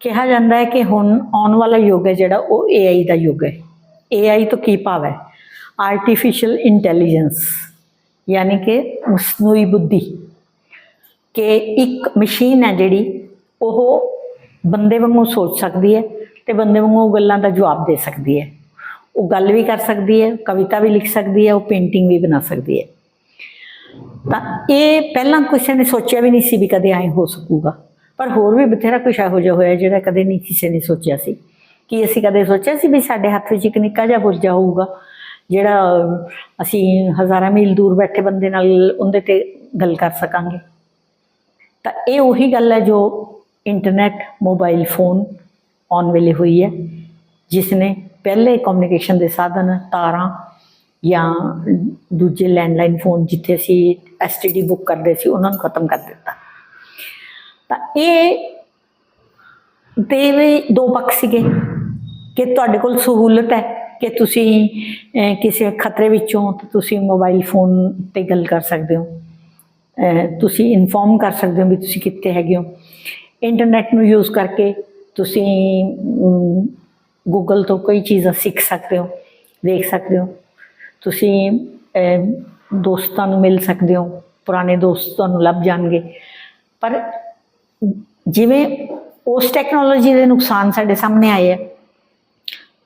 ਕਿਹਾ ਜਾਂਦਾ ਹੈ ਕਿ ਹੁਣ ਆਉਣ ਵਾਲਾ ਯੁੱਗ ਹੈ ਜਿਹੜਾ, ਉਹ AI ਦਾ ਯੁੱਗ ਹੈ। AI ਤੋਂ ਕੀ ਭਾਵ ਹੈ? ਆਰਟੀਫੀਸ਼ੀਅਲ ਇੰਟੈਲੀਜੈਂਸ ਯਾਨੀ ਕਿ ਮਸਨੂਈ ਬੁੱਧੀ। ਕਿ ਇੱਕ ਮਸ਼ੀਨ ਹੈ ਜਿਹੜੀ, ਉਹ ਬੰਦੇ ਵਾਂਗੂ ਸੋਚ ਸਕਦੀ ਹੈ ਤੇ ਬੰਦੇ ਵਾਂਗੂ ਗੱਲਾਂ ਦਾ ਜਵਾਬ ਦੇ ਸਕਦੀ ਹੈ। ਉਹ ਗੱਲ ਵੀ ਕਰ ਸਕਦੀ ਹੈ, ਕਵਿਤਾ ਵੀ ਲਿਖ ਸਕਦੀ ਹੈ, ਉਹ ਪੇਂਟਿੰਗ ਵੀ ਬਣਾ ਸਕਦੀ ਹੈ। ਤਾਂ ਇਹ ਪਹਿਲਾਂ ਕਿਸੇ ਨੇ ਸੋਚਿਆ ਵੀ ਨਹੀਂ ਸੀ ਵੀ ਕਦੇ ਐਂ ਹੋ ਸਕੂਗਾ। ਪਰ ਹੋਰ ਵੀ ਬਥੇਰਾ ਕੁਝ ਇਹੋ ਜਿਹਾ ਹੋਇਆ ਜਿਹੜਾ ਕਦੇ ਨਹੀਂ ਕਿਸੇ ਨੇ ਸੋਚਿਆ ਸੀ। ਕਿ ਅਸੀਂ ਕਦੇ ਸੋਚਿਆ ਸੀ ਵੀ ਸਾਡੇ ਹੱਥ ਵਿੱਚ ਇੱਕ ਨਿੱਕਾ ਜਿਹਾ ਪੁਰਜਾ ਹੋਊਗਾ, ਜਿਹੜਾ ਅਸੀਂ ਹਜ਼ਾਰਾਂ ਮੀਲ ਦੂਰ ਬੈਠੇ ਬੰਦੇ ਨਾਲ ਉਹਦੇ ਤੇ ਗੱਲ ਕਰ ਸਕਾਂਗੇ? ਤਾਂ ਇਹ ਉਹੀ ਗੱਲ ਹੈ ਜੋ ਇੰਟਰਨੈਟ ਮੋਬਾਈਲ ਫੋਨ ਆਉਣ ਵੇਲੇ ਹੋਈ ਹੈ, ਜਿਸ ਨੇ ਪਹਿਲੇ ਕਮਿਊਨੀਕੇਸ਼ਨ ਦੇ ਸਾਧਨ, ਤਾਰਾਂ ਜਾਂ ਦੂਜੇ ਲੈਂਡਲਾਈਨ ਫੋਨ ਜਿੱਥੇ ਅਸੀਂ ਐਸਟੀਡੀ ਬੁੱਕ ਕਰਦੇ ਸੀ, ਉਹਨਾਂ ਨੂੰ ਖਤਮ ਕਰ ਦਿੱਤਾ। ਤਾਂ ਇਹ ਦੇ ਵੀ ਦੋ ਪੱਖ ਸੀਗੇ ਕਿ ਤੁਹਾਡੇ ਕੋਲ ਸਹੂਲਤ ਹੈ ਕਿ ਤੁਸੀਂ ਕਿਸੇ ਖਤਰੇ ਵਿੱਚੋਂ ਤਾਂ ਤੁਸੀਂ ਮੋਬਾਈਲ ਫੋਨ ਤੇ ਗੱਲ ਕਰ ਸਕਦੇ ਹੋ। ਤੁਸੀਂ ਇਨਫੋਰਮ ਕਰ ਸਕਦੇ ਹੋ ਵੀ ਤੁਸੀਂ ਕਿੱਥੇ ਹੈਗੇ ਹੋ। ਇੰਟਰਨੈਟ ਨੂੰ ਯੂਜ਼ ਕਰਕੇ ਤੁਸੀਂ ਗੂਗਲ ਤੋਂ ਕਈ ਚੀਜ਼ਾਂ ਸਿੱਖ ਸਕਦੇ ਹੋ, ਦੇਖ ਸਕਦੇ ਹੋ। ਤੁਸੀਂ ਦੋਸਤਾਂ ਨੂੰ ਮਿਲ ਸਕਦੇ ਹੋ, ਪੁਰਾਣੇ ਦੋਸਤ ਤੁਹਾਨੂੰ ਲੱਭ ਜਾਣਗੇ। ਪਰ ਜਿਵੇਂ ਉਸ ਟੈਕਨੋਲੋਜੀ ਦੇ ਨੁਕਸਾਨ ਸਾਡੇ ਸਾਹਮਣੇ ਆਏ ਆ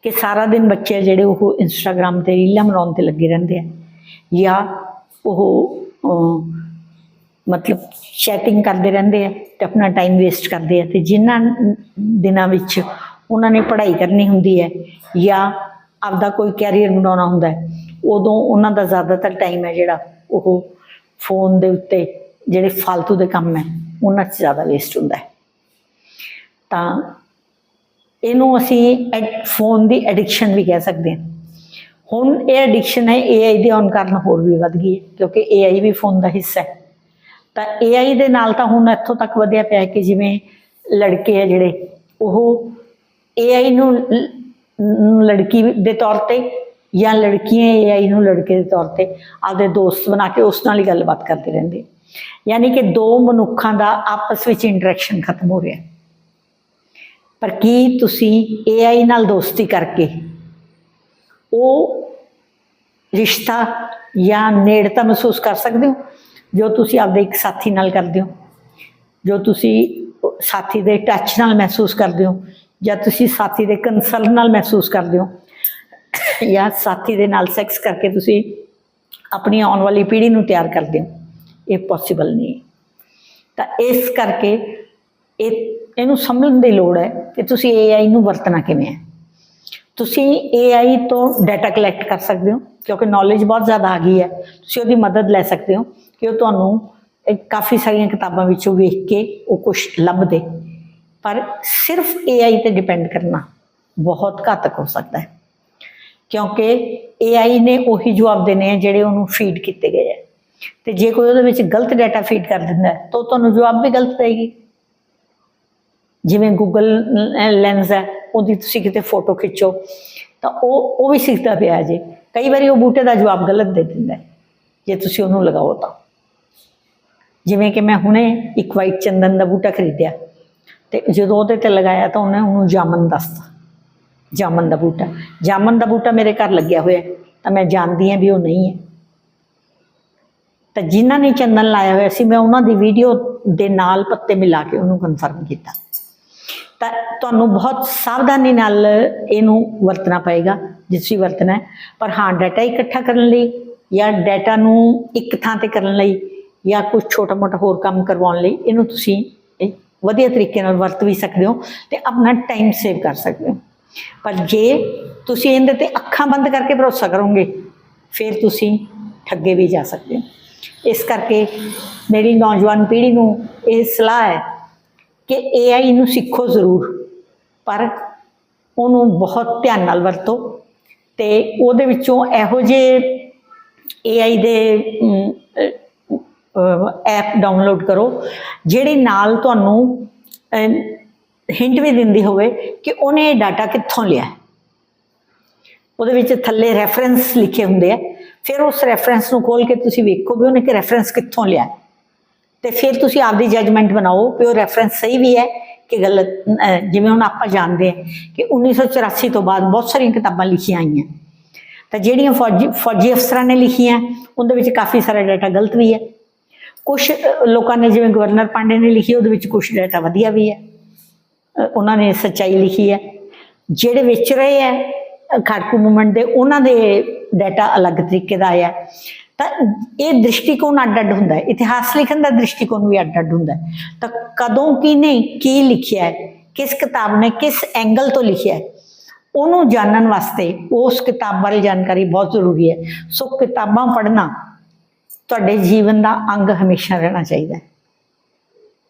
ਕਿ ਸਾਰਾ ਦਿਨ ਬੱਚੇ ਆ ਜਿਹੜੇ ਉਹ ਇੰਸਟਾਗ੍ਰam ਤੇ ਰੀਲਾਂ ਬਣਾਉਣ ਤੇ ਲੱਗੇ ਰਹਿੰਦੇ ਆ ਜਾਂ ਉਹ ਮਤਲਬ ਚੈਟਿੰਗ ਕਰਦੇ ਰਹਿੰਦੇ ਆ ਤੇ ਆਪਣਾ ਟਾਈਮ ਵੇਸਟ ਕਰਦੇ ਆ ਤੇ ਜਿਨ੍ਹਾਂ ਦਿਨਾਂ ਵਿੱਚ ਉਹਨਾਂ ਨੇ ਪੜ੍ਹਾਈ ਕਰਨੀ ਹੁੰਦੀ ਹੈ ਜਾਂ ਆਪਦਾ ਕੋਈ ਕੈਰੀਅਰ ਬਣਾਉਣਾ ਹੁੰਦਾ ਹੈ, ਉਦੋਂ ਉਹਨਾਂ ਦਾ ਜ਼ਿਆਦਾਤਰ ਟਾਈਮ ਹੈ ਜਿਹੜਾ ਉਹ ਫੋਨ ਦੇ ਉੱਤੇ ਜਿਹੜੇ ਫालतू ਦੇ ਕੰਮ ਹੈ। ਉਹਨਾਂ 'ਚ ਜ਼ਿਆਦਾ ਵੇਸਟ ਹੁੰਦਾ ਹੈ। ਤਾਂ ਇਹਨੂੰ ਅਸੀਂ ਫੋਨ ਦੀ ਐਡਿਕਸ਼ਨ ਵੀ ਕਹਿ ਸਕਦੇ ਹਾਂ। ਹੁਣ ਇਹ ਐਡਿਕਸ਼ਨ ਹੈ AI ਦੇ ਆਉਣ ਕਾਰਨ ਹੋਰ ਵੀ ਵੱਧ ਗਈ ਹੈ, ਕਿਉਂਕਿ AI ਵੀ ਫੋਨ ਦਾ ਹਿੱਸਾ ਹੈ। ਤਾਂ AI ਦੇ ਨਾਲ ਤਾਂ ਹੁਣ ਇੱਥੋਂ ਤੱਕ ਵਧਿਆ ਪਿਆ ਕਿ ਜਿਵੇਂ ਲੜਕੇ ਆ ਜਿਹੜੇ, ਉਹ AI ਨੂੰ ਨੂੰ ਲੜਕੀ ਦੇ ਤੌਰ ਤੇ ਜਾਂ ਲੜਕੀਆਂ AI ਨੂੰ ਲੜਕੇ ਦੇ ਤੌਰ ਤੇ ਆਪਦੇ ਦੋਸਤ ਬਣਾ ਕੇ ਉਸ ਨਾਲ ਹੀ ਗੱਲਬਾਤ ਕਰਦੇ ਰਹਿੰਦੇ ਯਾਨੀ ਕਿ ਦੋ ਮਨੁੱਖਾਂ ਦਾ ਆਪਸ ਵਿੱਚ ਇੰਟਰੈਕਸ਼ਨ ਖਤਮ ਹੋ ਰਿਹਾ ਪਰ ਕੀ ਤੁਸੀਂ AI ਨਾਲ ਦੋਸਤੀ ਕਰਕੇ ਉਹ ਰਿਸ਼ਤਾ ਜਾਂ ਨੇੜਤਾ ਮਹਿਸੂਸ ਕਰ ਸਕਦੇ ਹੋ? ਜੋ ਤੁਸੀਂ ਆਪਦੇ ਇੱਕ ਸਾਥੀ ਨਾਲ ਕਰਦੇ ਹੋ, ਜੋ ਤੁਸੀਂ ਸਾਥੀ ਦੇ ਟੱਚ ਨਾਲ ਮਹਿਸੂਸ ਕਰਦੇ ਹੋ, ਜਾਂ ਤੁਸੀਂ ਸਾਥੀ ਦੇ ਕੰਸਰਨ ਨਾਲ ਮਹਿਸੂਸ ਕਰਦੇ ਹੋ, ਜਾਂ ਸਾਥੀ ਦੇ ਨਾਲ ਸੈਕਸ ਕਰਕੇ ਤੁਸੀਂ ਆਪਣੀ ਆਉਣ ਵਾਲੀ ਪੀੜ੍ਹੀ ਨੂੰ ਤਿਆਰ ਕਰਦੇ ਹੋ? ਇਹ ਪੋਸੀਬਲ ਨਹੀਂ। ਤਾਂ ਇਸ ਕਰਕੇ ਇਹ, ਇਹਨੂੰ ਸਮਝਣ ਦੀ ਲੋੜ ਹੈ ਕਿ ਤੁਸੀਂ AI ਨੂੰ ਵਰਤਣਾ ਕਿਵੇਂ ਹੈ। ਤੁਸੀਂ AI ਤੋਂ ਡਾਟਾ ਕਲੈਕਟ ਕਰ ਸਕਦੇ ਹੋ, ਕਿਉਂਕਿ ਨੌਲੇਜ ਬਹੁਤ ਜ਼ਿਆਦਾ ਆ ਗਈ ਹੈ। ਤੁਸੀਂ ਉਹਦੀ ਮਦਦ ਲੈ ਸਕਦੇ ਹੋ ਕਿ ਉਹ ਤੁਹਾਨੂੰ ਕਾਫੀ ਸਾਰੀਆਂ ਕਿਤਾਬਾਂ ਵਿੱਚੋਂ ਵੇਖ ਕੇ ਉਹ ਕੁਝ ਲੱਭ ਦੇ ਪਰ ਸਿਰਫ AI ਤੇ ਡਿਪੈਂਡ ਕਰਨਾ ਬਹੁਤ ਘਾਤਕ ਹੋ ਸਕਦਾ ਹੈ। ਕਿਉਂਕਿ AI ਨੇ ਉਹੀ ਜਵਾਬ ਦੇਣੇ ਆ ਜਿਹੜੇ ਉਹਨੂੰ ਫੀਡ ਕੀਤੇ ਗਏ ਆ। ਤੇ ਜੇ ਕੋਈ ਉਹਦੇ ਵਿੱਚ ਗਲਤ ਡਾਟਾ ਫੀਡ ਕਰ ਦਿੰਦਾ ਹੈ, ਤਾਂ ਉਹ ਤੁਹਾਨੂੰ ਜਵਾਬ ਵੀ ਗਲਤ ਦੇਗੀ ਜਿਵੇਂ ਗੂਗਲ ਲੈਂਸ ਹੈ, ਉਹਦੀ ਤੁਸੀਂ ਕਿਤੇ ਫੋਟੋ ਖਿੱਚੋ, ਤਾਂ ਉਹ ਉਹ ਵੀ ਸਿੱਖਦਾ ਪਿਆ ਜੇ। ਕਈ ਵਾਰੀ ਉਹ ਬੂਟੇ ਦਾ ਜਵਾਬ ਗਲਤ ਦੇ ਦਿੰਦਾ ਜੇ ਤੁਸੀਂ ਉਹਨੂੰ ਲਗਾਓ ਤਾਂ। ਜਿਵੇਂ ਕਿ ਮੈਂ ਹੁਣੇ ਇੱਕ ਵਾਈਟ ਚੰਦਨ ਦਾ ਬੂਟਾ ਖਰੀਦਿਆ। ਤੇ ਜਦੋਂ ਉਹਦੇ ਤੇ ਲਗਾਇਆ ਤਾਂ ਉਹਨੇ ਉਹਨੂੰ ਜਾਮਨ ਦੱਸਤਾ। ਜਾਮਨ ਦਾ ਬੂਟਾ। ਜਾਮਨ ਦਾ ਬੂਟਾ ਮੇਰੇ ਘਰ ਲੱਗਿਆ ਹੋਇਆ ਤਾਂ ਮੈਂ ਜਾਣਦੀ ਹਾਂ ਵੀ ਉਹ ਨਹੀਂ ਹੈ। ਤਾਂ ਜਿਨ੍ਹਾਂ ਨੇ ਚੰਦਨ ਲਾਇਆ ਹੋਇਆ ਸੀ, ਮੈਂ ਉਹਨਾਂ ਦੀ ਵੀਡੀਓ ਦੇ ਨਾਲ ਪੱਤੇ ਮਿਲਾ ਕੇ ਉਹਨੂੰ ਕਨਫਰਮ ਕੀਤਾ। ਤਾਂ ਤੁਹਾਨੂੰ ਬਹੁਤ ਸਾਵਧਾਨੀ ਨਾਲ ਇਹਨੂੰ ਵਰਤਣਾ ਪਏਗਾ ਜੇ ਤੁਸੀਂ ਵਰਤਣਾ ਹੈ। ਪਰ ਹਾਂ ਡਾਟਾ ਇਕੱਠਾ ਕਰਨ ਲਈ ਜਾਂ ਡਾਟਾ ਨੂੰ ਇੱਕ ਥਾਂ ਤੇ ਕਰਨ ਲਈ ਜਾਂ ਕੁਝ ਛੋਟਾ ਮੋਟਾ ਹੋਰ ਕੰਮ ਕਰਵਾਉਣ ਲਈ ਇਹਨੂੰ ਤੁਸੀਂ ਇਹ ਵਧੀਆ ਤਰੀਕੇ ਨਾਲ ਵਰਤ ਵੀ ਸਕਦੇ ਹੋ ਤੇ ਆਪਣਾ ਟਾਈਮ ਸੇਵ ਕਰ ਸਕਦੇ ਹੋ। ਪਰ ਜੇ ਤੁਸੀਂ ਇਹਦੇ ਤੇ ਅੱਖਾਂ ਬੰਦ ਕਰਕੇ ਭਰੋਸਾ ਕਰੋਗੇ, ਫਿਰ ਤੁਸੀਂ ਠੱਗੇ ਵੀ ਜਾ ਸਕਦੇ ਹੋ। ਇਸ ਕਰਕੇ ਮੇਰੀ ਨੌਜਵਾਨ ਪੀੜ੍ਹੀ ਨੂੰ ਇਹ ਸਲਾਹ ਹੈ ਕਿ AI ਨੂੰ ਸਿੱਖੋ ਜ਼ਰੂਰ, ਪਰ ਉਹਨੂੰ ਬਹੁਤ ਧਿਆਨ ਨਾਲ ਵਰਤੋ ਤੇ ਉਹਦੇ ਵਿੱਚੋਂ ਇਹੋ ਜਿਹੇ AI ਦੇ ਐਪ ਡਾਊਨਲੋਡ ਕਰੋ ਜਿਹੜੇ ਨਾਲ ਤੁਹਾਨੂੰ ਹਿੰਟ ਵੀ ਦਿੰਦੀ ਹੋਵੇ ਕਿ ਉਹਨੇ ਇਹ ਡਾਟਾ ਕਿੱਥੋਂ ਲਿਆ। ਉਹਦੇ ਵਿੱਚ ਥੱਲੇ ਰੈਫਰੈਂਸ ਲਿਖੇ ਹੁੰਦੇ ਆ। ਫਿਰ ਉਸ ਰੈਫਰੈਂਸ ਨੂੰ ਖੋਲ ਕੇ ਤੁਸੀਂ ਵੇਖੋ ਵੀ ਉਹਨੇ ਕਿ ਰੈਫਰੈਂਸ ਕਿੱਥੋਂ ਲਿਆ ਹੈ। ਤੇ ਫਿਰ ਤੁਸੀਂ ਆਪਦੀ ਜਜਮੈਂਟ ਬਣਾਓ ਕਿ ਉਹ ਰੈਫਰੈਂਸ ਸਹੀ ਵੀ ਹੈ ਕਿ ਗਲਤ ਜਿਵੇਂ ਹੁਣ ਆਪਾਂ ਜਾਣਦੇ ਹਾਂ ਕਿ 1984 ਤੋਂ ਬਾਅਦ ਬਹੁਤ ਸਾਰੀਆਂ ਕਿਤਾਬਾਂ ਲਿਖੀਆਂ ਆਈਆਂ। ਤਾਂ ਜਿਹੜੀਆਂ ਫੌਜੀ ਫੌਜੀ ਅਫਸਰਾਂ ਨੇ ਲਿਖੀਆਂ ਉਹਦੇ ਵਿੱਚ ਕਾਫੀ ਸਾਰਾ ਡਾਟਾ ਗਲਤ ਵੀ ਹੈ। ਕੁਝ ਲੋਕਾਂ ਨੇ ਜਿਵੇਂ ਗਵਰਨਰ ਪਾਂਡੇ ਨੇ ਲਿਖੀ ਉਹਦੇ ਵਿੱਚ ਕੁਝ ਡਾਟਾ ਵਧੀਆ ਵੀ ਹੈ। ਉਹਨਾਂ ਨੇ ਸੱਚਾਈ ਲਿਖੀ ਹੈ। ਜਿਹੜੇ ਵਿਚ ਰਹੇ ਹੈ ਅ, ਮੂਵਮੈਂਟ ਦੇ ਉਹਨਾਂ ਦੇ ਡਾਟਾ ਅਲੱਗ ਤਰੀਕੇ ਦਾ ਆਇਆ। ਤਾਂ ਇਹ ਦ੍ਰਿਸ਼ਟੀਕੋਣ ਅੱਡ-ਅੱਡ ਹੁੰਦਾ ਹੈ। ਇਤਿਹਾਸ ਲਿਖਣ ਦਾ ਦ੍ਰਿਸ਼ਟੀਕੋਣ ਵੀ ਅੱਡ-ਅੱਡ ਹੁੰਦਾ ਹੈ। ਤਾਂ ਕਦੋਂ ਕਿਨੇ ਕੀ ਲਿਖਿਆ ਹੈ, ਕਿਸ ਕਿਤਾਬ ਨੇ ਕਿਸ ਐਂਗਲ ਤੋਂ ਲਿਖਿਆ ਹੈ, ਉਹਨੂੰ ਜਾਣਨ ਵਾਸਤੇ ਉਸ ਕਿਤਾਬ ਬਾਰੇ ਜਾਣਕਾਰੀ ਬਹੁਤ ਜ਼ਰੂਰੀ ਹੈ। ਸੋ ਕਿਤਾਬਾਂ ਪੜ੍ਹਨਾ ਤੁਹਾਡੇ ਜੀਵਨ ਦਾ ਅੰਗ ਹਮੇਸ਼ਾ ਰਹਿਣਾ ਚਾਹੀਦਾ ਹੈ।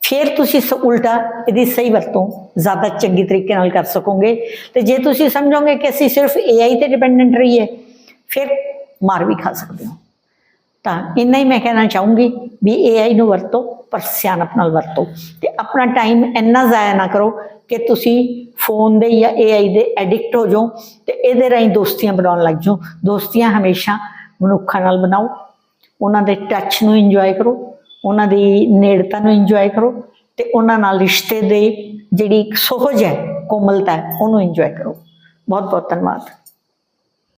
ਫਿਰ ਤੁਸੀਂ ਸ ਉਲਟਾ ਇਹਦੀ ਸਹੀ ਵਰਤੋਂ ਜ਼ਿਆਦਾ ਚੰਗੀ ਤਰੀਕੇ ਨਾਲ ਕਰ ਸਕੋਗੇ। ਤੇ ਜੇ ਤੁਸੀਂ ਸਮਝੋਗੇ ਕਿ ਅਸੀਂ ਸਿਰਫ AI ਤੇ ਡਿਪੈਂਡੈਂਟ ਰਹੀਏ ਫਿਰ ਮਾਰ ਵੀ ਖਾ ਸਕਦੇ ਹੋ। ਤਾਂ ਇੰਨਾ ਹੀ ਮੈਂ ਕਹਿਣਾ ਚਾਹੂੰਗੀ ਵੀ AI ਨੂੰ ਵਰਤੋ, ਪਰ ਸਿਆਣਪ ਨਾਲ ਵਰਤੋ। ਤੇ ਆਪਣਾ ਟਾਈਮ ਇੰਨਾ ਜ਼ਾਇਆ ਨਾ ਕਰੋ ਕਿ ਤੁਸੀਂ ਫੋਨ ਦੇ ਜਾਂ AI ਦੇ ਐਡਿਕਟ ਹੋ ਜਾਓ ਤੇ ਇਹਦੇ ਰਾਹੀਂ ਦੋਸਤੀਆਂ ਬਣਾਉਣ ਲੱਗ ਜਾਓ। ਦੋਸਤੀਆਂ ਹਮੇਸ਼ਾ ਮਨੁੱਖਾਂ ਨਾਲ ਬਣਾਓ। ਉਹਨਾਂ ਦੇ ਟੱਚ ਨੂੰ ਇੰਜੋਏ ਕਰੋ। ਉਹਨਾਂ ਦੀ ਨੇੜਤਾ ਨੂੰ ਇੰਜੋਏ ਕਰੋ। ਤੇ ਉਹਨਾਂ ਨਾਲ ਰਿਸ਼ਤੇ ਦੇ ਜਿਹੜੀ ਇੱਕ ਸੋਹਜ ਹੈ, ਕੋਮਲਤਾ ਹੈ, ਉਹਨੂੰ ਇੰਜੋਏ ਕਰੋ। ਬਹੁਤ ਬਹੁਤ ਧੰਨਵਾਦ।